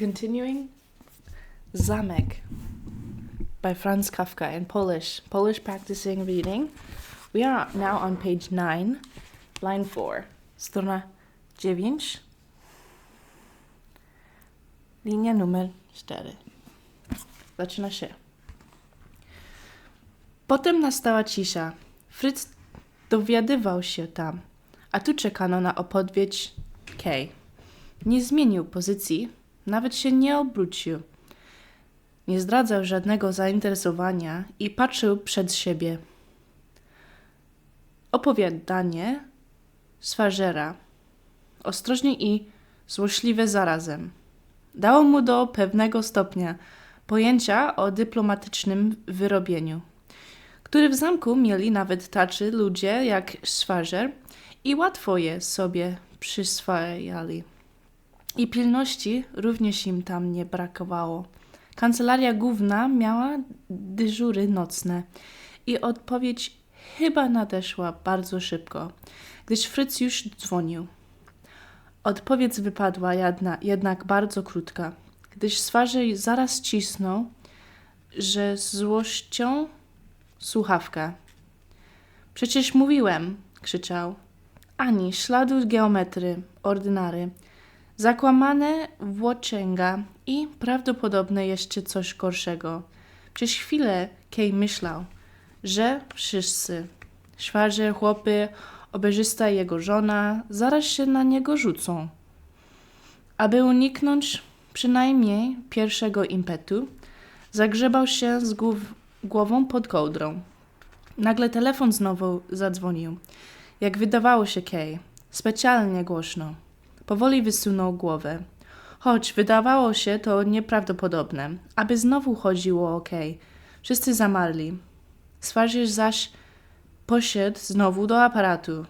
continuing Zamek by Franz Kafka in Polish. Polish practicing reading. We are now on page 9, line 4. Strona 9. Linia numer 4. Zaczyna się. Potem nastała cisza. Fritz dowiadywał się tam, a tu czekano na opodwiedź Kay. Nie zmienił pozycji, nawet się nie obrócił. Nie zdradzał żadnego zainteresowania i patrzył przed siebie. Opowiadanie Swarzera. Ostrożnie i złośliwe zarazem. Dało mu do pewnego stopnia pojęcia o dyplomatycznym wyrobieniu, który w zamku mieli nawet tacy ludzie jak Swarzer i łatwo je sobie przyswajali. I pilności również im tam nie brakowało. Kancelaria główna miała dyżury nocne i odpowiedź chyba nadeszła bardzo szybko, gdyż Fritz już dzwonił. Odpowiedź wypadła jedna, jednak bardzo krótka, gdyż Swarzej zaraz cisnął, że złością słuchawka. Przecież mówiłem, krzyczał. Ani śladu geometry, ordynary, zakłamane włóczęga i prawdopodobne jeszcze coś gorszego. Przez chwilę Kay myślał, że wszyscy, szwarze, chłopy, oberzysta i jego żona, zaraz się na niego rzucą. Aby uniknąć przynajmniej pierwszego impetu, zagrzebał się z głów, głową pod kołdrą. Nagle telefon znowu zadzwonił. Jak wydawało się Kay, specjalnie głośno. Powoli wysunął głowę. Choć wydawało się to nieprawdopodobne, aby znowu chodziło o Kay. Wszyscy zamarli. Swarzysz zaś poszedł znowu do aparatu.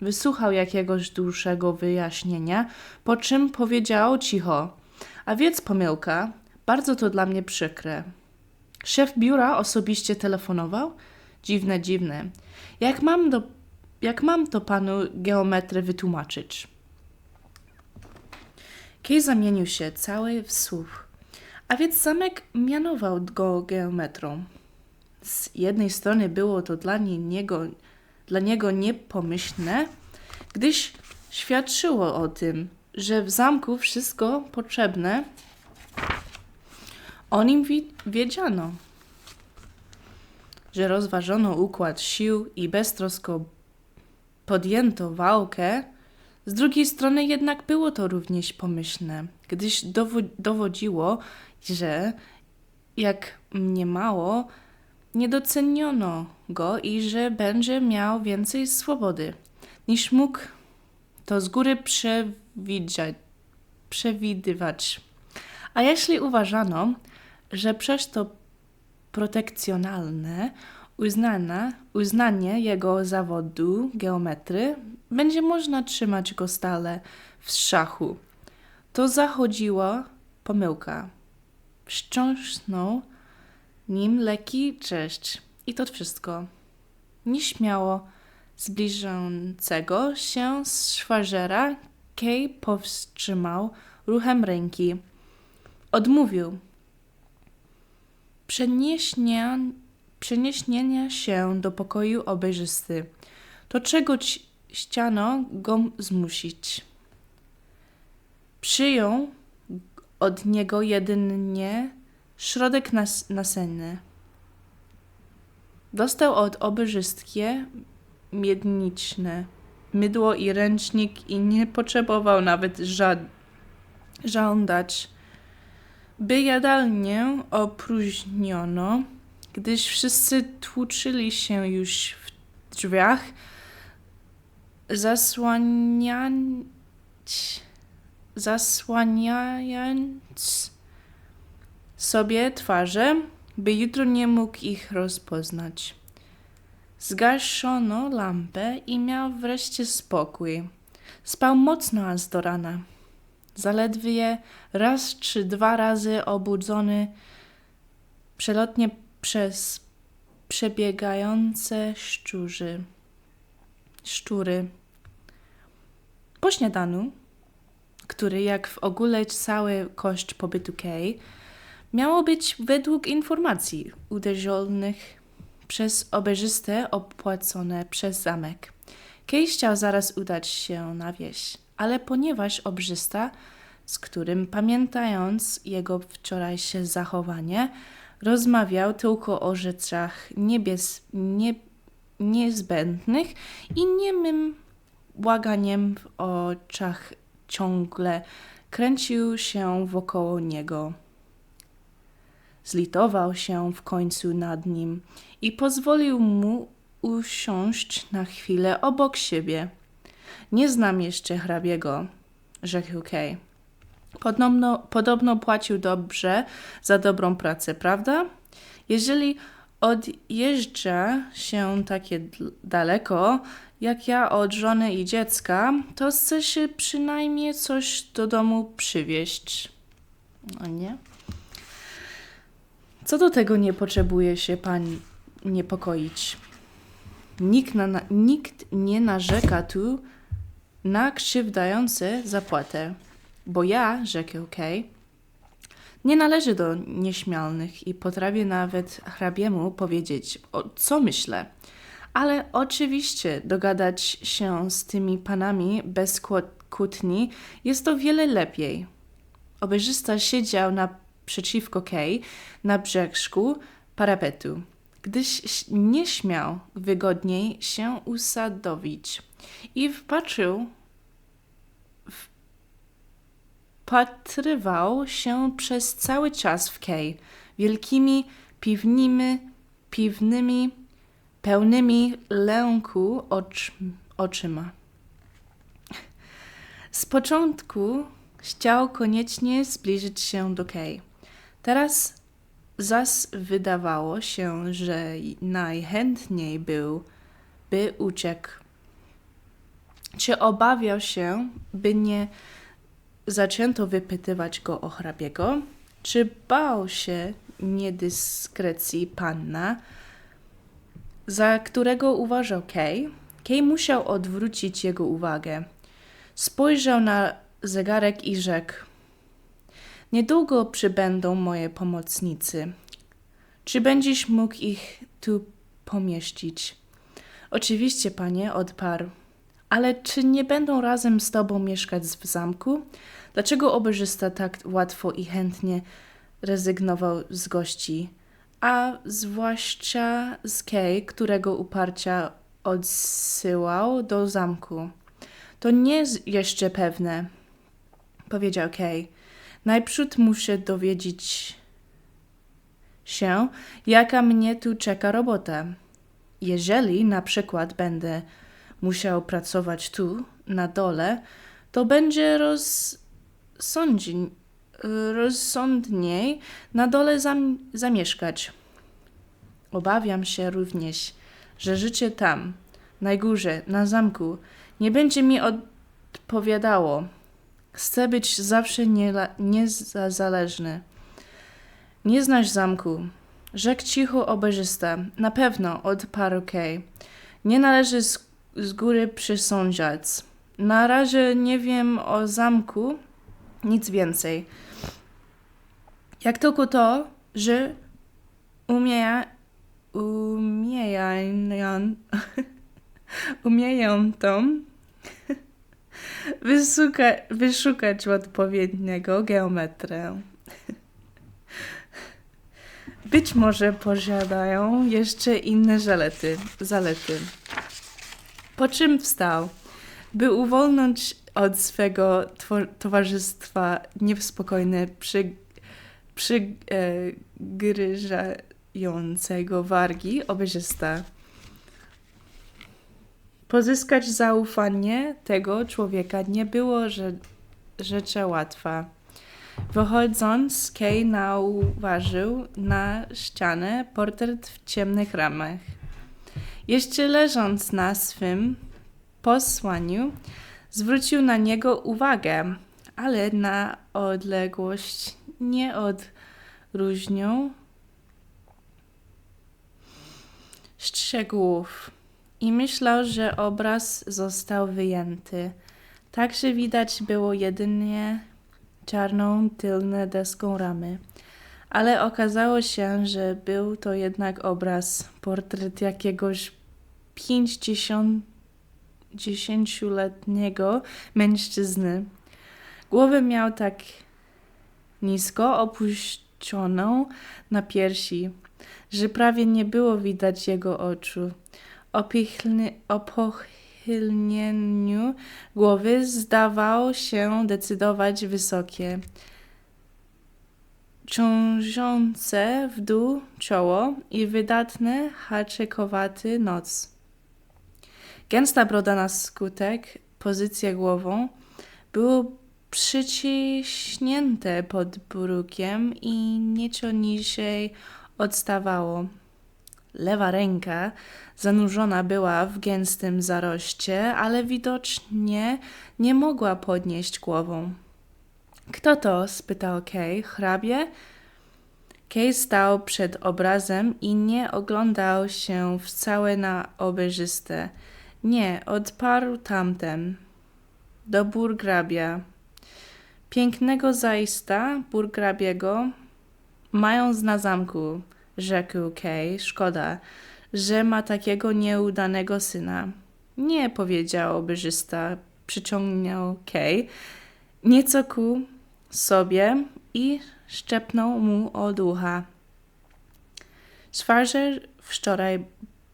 Wysłuchał jakiegoś dłuższego wyjaśnienia, po czym powiedział cicho. A więc pomyłka, bardzo to dla mnie przykre. Szef biura osobiście telefonował? Dziwne, dziwne. Jak mam, do, jak mam to panu geometrę wytłumaczyć? Kej zamienił się cały w słuch, a więc zamek mianował go geometrą. Z jednej strony było to dla niego, dla niego niepomyślne, gdyż świadczyło o tym, że w zamku wszystko potrzebne o nim wi- wiedziano, że rozważono układ sił i beztrosko podjęto walkę, z drugiej strony jednak było to również pomyślne, gdyż dowo- dowodziło, że jak mniemało, nie doceniono go i że będzie miał więcej swobody, niż mógł to z góry przewidzieć, przewidywać. A jeśli uważano, że przez to protekcjonalne uznane, uznanie jego zawodu geometry będzie można trzymać go stale w szachu, to zachodziła pomyłka. Wstrząsnął nim leki cześć i to wszystko. Nieśmiało zbliżającego się szwarzera Kay powstrzymał ruchem ręki. Odmówił przenieśnia, przenieśnienia się do pokoju obejrzysty. To czego ci- chciano go zmusić. Przyjął od niego jedynie środek nas nasenny. Dostał od obejrzystkie miedniczne mydło i ręcznik i nie potrzebował nawet ża- żądać by jadalnię opróżniono, gdyż wszyscy tłuczyli się już w drzwiach, zasłaniać, zasłaniając sobie twarze, by jutro nie mógł ich rozpoznać. Zgaszono lampę i miał wreszcie spokój. Spał mocno aż do rana zaledwie raz czy dwa razy obudzony przelotnie przez przebiegające szczurzy. Szczury. Po śniadaniu który jak w ogóle cały koszt pobytu Kay, miało być według informacji uderzonych przez oberzystę opłacone przez zamek. Kay chciał zaraz udać się na wieś, ale ponieważ obrzysta, z którym pamiętając jego wczorajsze zachowanie, rozmawiał tylko o rzeczach niebies, nie, niezbędnych i niemym błaganiem w oczach ciągle kręcił się wokoło niego. Zlitował się w końcu nad nim i pozwolił mu usiąść na chwilę obok siebie. Nie znam jeszcze hrabiego, rzekł Kay. Podobno, podobno płacił dobrze za dobrą pracę, prawda? Jeżeli odjeżdża się takie daleko, jak ja od żony i dziecka, to chce się przynajmniej coś do domu przywieźć. No nie? Co do tego nie potrzebuje się pan niepokoić. Nikt, na, nikt nie narzeka tu na krzywdające zapłatę, bo ja, rzekł Kay, nie należy do nieśmialnych i potrafię nawet hrabiemu powiedzieć, o co myślę. Ale oczywiście dogadać się z tymi panami bez kłótni jest to wiele lepiej. Oberzysta siedział naprzeciwko Kay na brzegu parapetu, gdyż nie śmiał wygodniej się usadowić i wpatrzył wpatrywał się przez cały czas w Kay wielkimi piwnymi, piwnymi pełnymi lęku ocz, oczyma. Z początku chciał koniecznie zbliżyć się do Kay. Teraz zas wydawało się, że najchętniej był, by uciekł. Czy obawiał się, by nie zaczęto wypytywać go o hrabiego? Czy bał się niedyskrecji panna, za którego uważał Kay? Kay musiał odwrócić jego uwagę. Spojrzał na zegarek i rzekł: Niedługo przybędą moje pomocnicy. Czy będziesz mógł ich tu pomieścić? Oczywiście, panie, odparł. Ale czy nie będą razem z tobą mieszkać w zamku? Dlaczego oberzysta tak łatwo i chętnie rezygnował z gości? A zwłaszcza z Kay, którego uparcia odsyłał do zamku. To nie jeszcze pewne, powiedział Kay. Najprzód muszę dowiedzieć się, jaka mnie tu czeka robota. Jeżeli na przykład będę musiał pracować tu, na dole, to będzie rozsądniej na dole zam zamieszkać. Obawiam się również, że życie tam, na górze, na zamku, nie będzie mi odpowiadało. Chcę być zawsze niezależny. Nie znasz zamku. Rzekł cicho oberzysta. Na pewno, odparł Kay. Nie należy z z góry przysądzać. Na razie nie wiem o zamku nic więcej. Jak tylko to, że umieja, umiejają, umieją to wyszuka, wyszukać odpowiedniego geometrę. Być może posiadają jeszcze inne zalety. zalety po czym wstał, by uwolnić od swego towarzystwa niespokojne, przy, przygryżającego wargi oberzysta. Pozyskać zaufanie tego człowieka nie było że, rzecz łatwa. Wychodząc, Kay nauważył na ścianę portret w ciemnych ramach. Jeszcze leżąc na swym posłaniu, zwrócił na niego uwagę, ale na odległość nie odróżnią szczegółów i myślał, że obraz został wyjęty. Także widać było jedynie czarną tylną deską ramy. Ale okazało się, że był to jednak obraz, portret jakiegoś pięćdziesięcioletniego mężczyzny. Głowę miał tak nisko opuszczoną na piersi, że prawie nie było widać jego oczu. O pichny- o pochylnieniu głowy zdawało się decydować wysokie, ciążące w dół czoło i wydatny haczykowaty nos. Gęsta broda na skutek pozycja głową było przyciśnięte pod brukiem i nieco niżej odstawało. Lewa ręka zanurzona była w gęstym zaroście, ale widocznie nie mogła podnieść głową. Kto to? spytał Kay. Hrabie? Kay stał przed obrazem i nie oglądał się wcale na oberzyste. Nie, odparł tamten. Do burgrabia. Pięknego zaista, burgrabiego, mając na zamku, rzekł Kay. Szkoda, że ma takiego nieudanego syna. Nie, powiedział oberzysta, przyciągnął Kay nieco ku sobie i szczepnął mu od ucha. Schwarzer wczoraj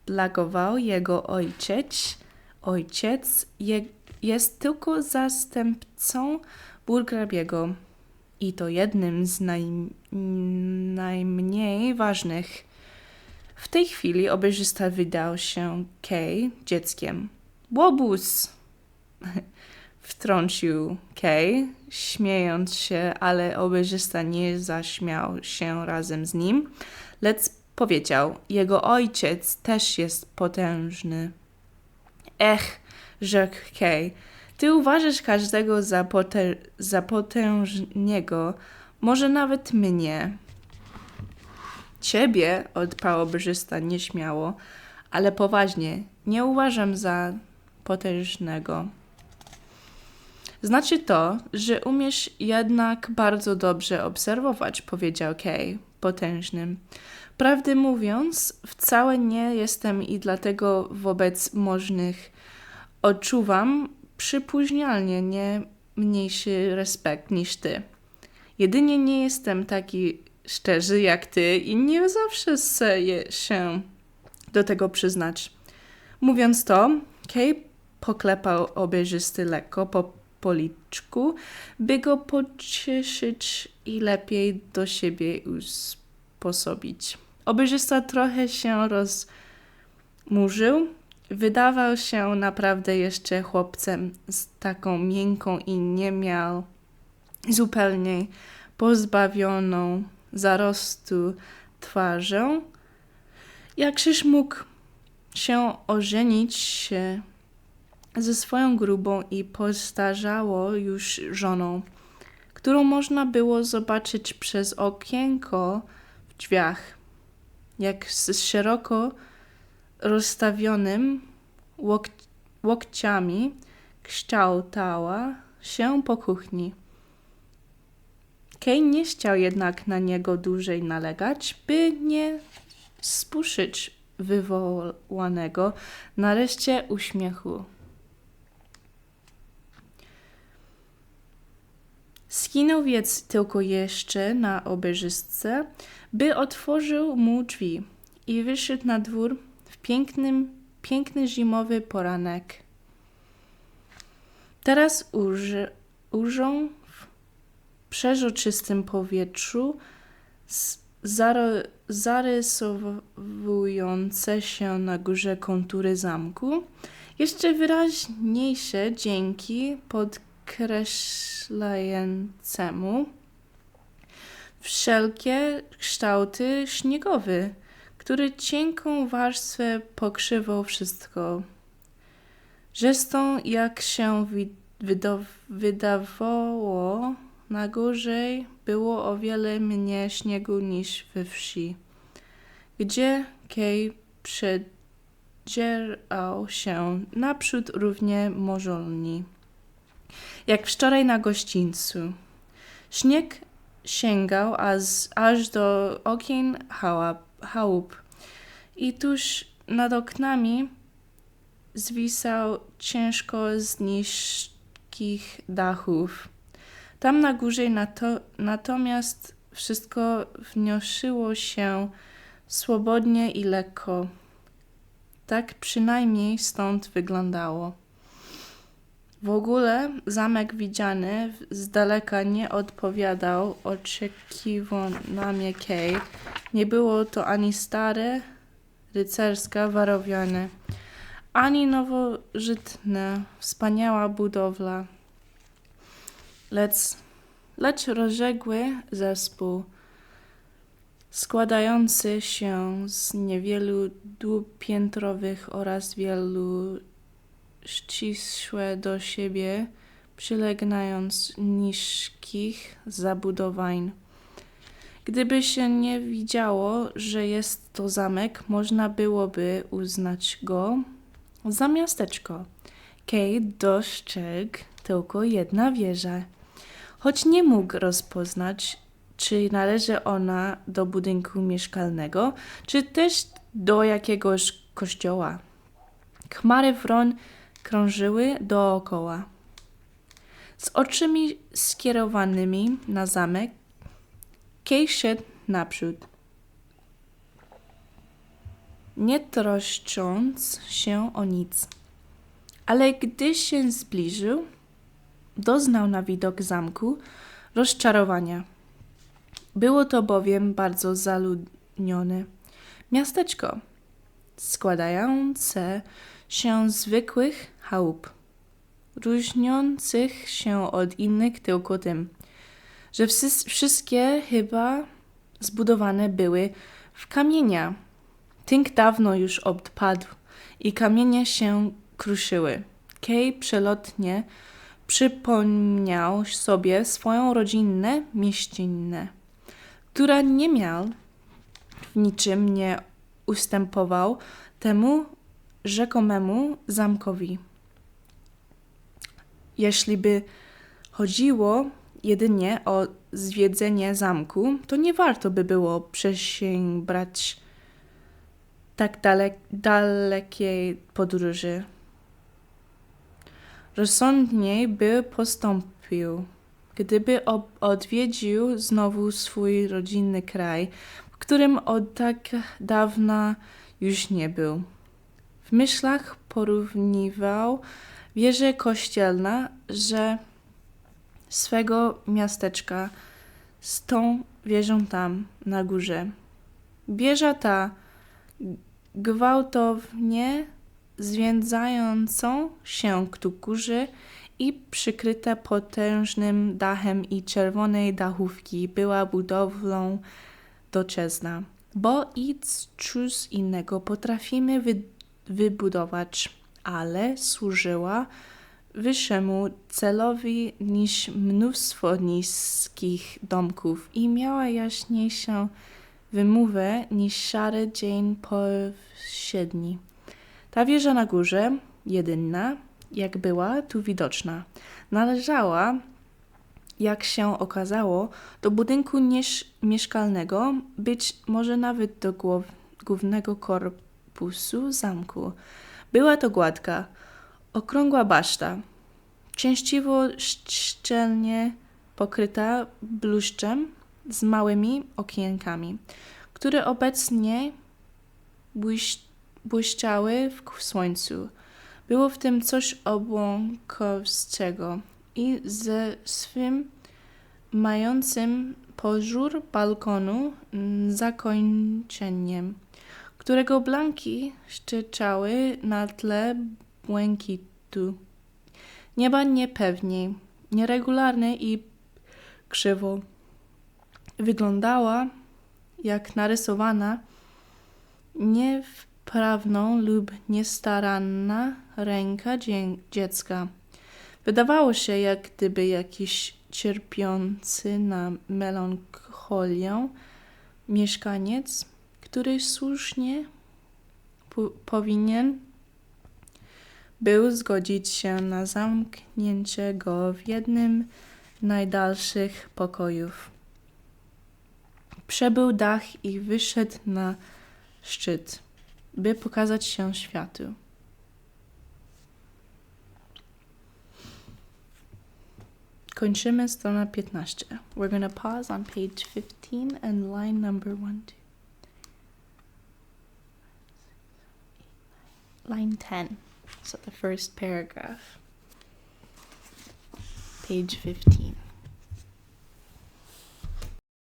blagował jego ojciec. Ojciec je, jest tylko zastępcą burgrabiego i to jednym z naj, najmniej ważnych. W tej chwili obejrzysta wydał się Kay dzieckiem. Łobuz! Wtrącił Kay, śmiejąc się, ale obejrzysta nie zaśmiał się razem z nim, lecz powiedział, jego ojciec też jest potężny. Ech, rzekł Kay, ty uważasz każdego za, potę za potężnego, może nawet mnie. Ciebie, odparł oberżysta nieśmiało, ale poważnie, nie uważam za potężnego. Znaczy to, że umiesz jednak bardzo dobrze obserwować, powiedział Kay, potężnym. Prawdę mówiąc, wcale nie jestem i dlatego wobec możnych odczuwam przypóźnialnie nie mniejszy respekt niż ty. Jedynie nie jestem taki szczerzy jak ty i nie zawsze chcę się do tego przyznać. Mówiąc to, Kay poklepał obejrzysty lekko po policzku, by go pocieszyć i lepiej do siebie usposobić. Obejrzysta trochę się rozmurzył. Wydawał się naprawdę jeszcze chłopcem z taką miękką i nie miał zupełnie pozbawioną zarostu twarzą. Jakżeż mógł się ożenić się ze swoją grubą i postarzało już żoną, którą można było zobaczyć przez okienko w drzwiach, jak z szeroko rozstawionym łok łokciami kształtała się po kuchni. Kane nie chciał jednak na niego dłużej nalegać, by nie spuszyć wywołanego nareszcie uśmiechu. Skinął więc tylko jeszcze na obeżystce, by otworzył mu drzwi i wyszedł na dwór w pięknym, piękny zimowy poranek. Teraz urzą w przeżoczystym powietrzu zarysowujące się na górze kontury zamku, jeszcze wyraźniejsze dzięki pod określającemu wszelkie kształty śniegowy, który cienką warstwę pokrzywał wszystko. Zresztą, jak się wydawało, na górze było o wiele mniej śniegu niż we wsi, gdzie Kej przedzierał się naprzód równie możolni. Jak wczoraj na gościńcu. Śnieg sięgał aż, aż do okien chałup i tuż nad oknami zwisał ciężko z niskich dachów. Tam na górze nato, natomiast wszystko wnioszyło się swobodnie i lekko. Tak przynajmniej stąd wyglądało. W ogóle zamek widziany z daleka nie odpowiadał oczekiwaniom Kay. Nie było to ani stare, rycerska warowiane, ani nowożytne, wspaniała budowla, lecz, lecz rozległy zespół, składający się z niewielu dwupiętrowych oraz wielu ścisłe do siebie przylegając niskich zabudowań. Gdyby się nie widziało, że jest to zamek, można byłoby uznać go za miasteczko. Kate dostrzegł tylko jedna wieża, choć nie mógł rozpoznać, czy należy ona do budynku mieszkalnego, czy też do jakiegoś kościoła. Chmary wron krążyły dookoła. Z oczymi skierowanymi na zamek, Kay szedł naprzód. Nie troszcząc się o nic. Ale gdy się zbliżył, doznał na widok zamku rozczarowania. Było to bowiem bardzo zaludnione miasteczko, składające się z zwykłych chałup, różniących się od innych tylko tym, że wszystkie chyba zbudowane były w kamienia. Tynk dawno już odpadł i kamienie się kruszyły. Kay przelotnie przypomniał sobie swoją rodzinę mieścinę, która nie miał w niczym nie ustępował temu rzekomemu zamkowi. Jeśli by chodziło jedynie o zwiedzenie zamku, to nie warto by było przesiębrać tak dalek, dalekiej podróży. Rozsądniej by postąpił, gdyby odwiedził znowu swój rodzinny kraj, w którym od tak dawna już nie był. W myślach porównywał wieżę kościelna, że swego miasteczka z tą wieżą tam na górze. Wieża ta gwałtownie zwięzającą się ku górze i przykryta potężnym dachem i czerwonej dachówki była budowlą doczesna, bo i cóż innego potrafimy wy wybudować, ale służyła wyższemu celowi niż mnóstwo niskich domków i miała jaśniejszą wymowę niż szary dzień powsiedni. Ta wieża na górze, jedyna, jak była tu widoczna, należała, jak się okazało, do budynku mieszkalnego, być może nawet do głównego korpusu zamku. Była to gładka, Okrągła baszta, częściowo szczelnie pokryta bluszczem z małymi okienkami, które obecnie błyszczały w słońcu. Było w tym coś obłąkowskiego i ze swym mającym pożór balkonu zakończeniem, którego blanki szczeczały na tle błękitu. Nieba niepewniej, nieregularne i krzywo. Wyglądała jak narysowana niewprawną lub niestaranna ręka dziecka. Wydawało się, jak gdyby jakiś cierpiący na melancholię mieszkaniec, który słusznie powinien był zgodzić się na zamknięcie go w jednym najdalszych pokojów. Przebył dach i wyszedł na szczyt, by pokazać się światu. Kończymy strona 15. We're going to pause on page 15 and line number 1, 2. Line 10. So the first paragraph. Page 15.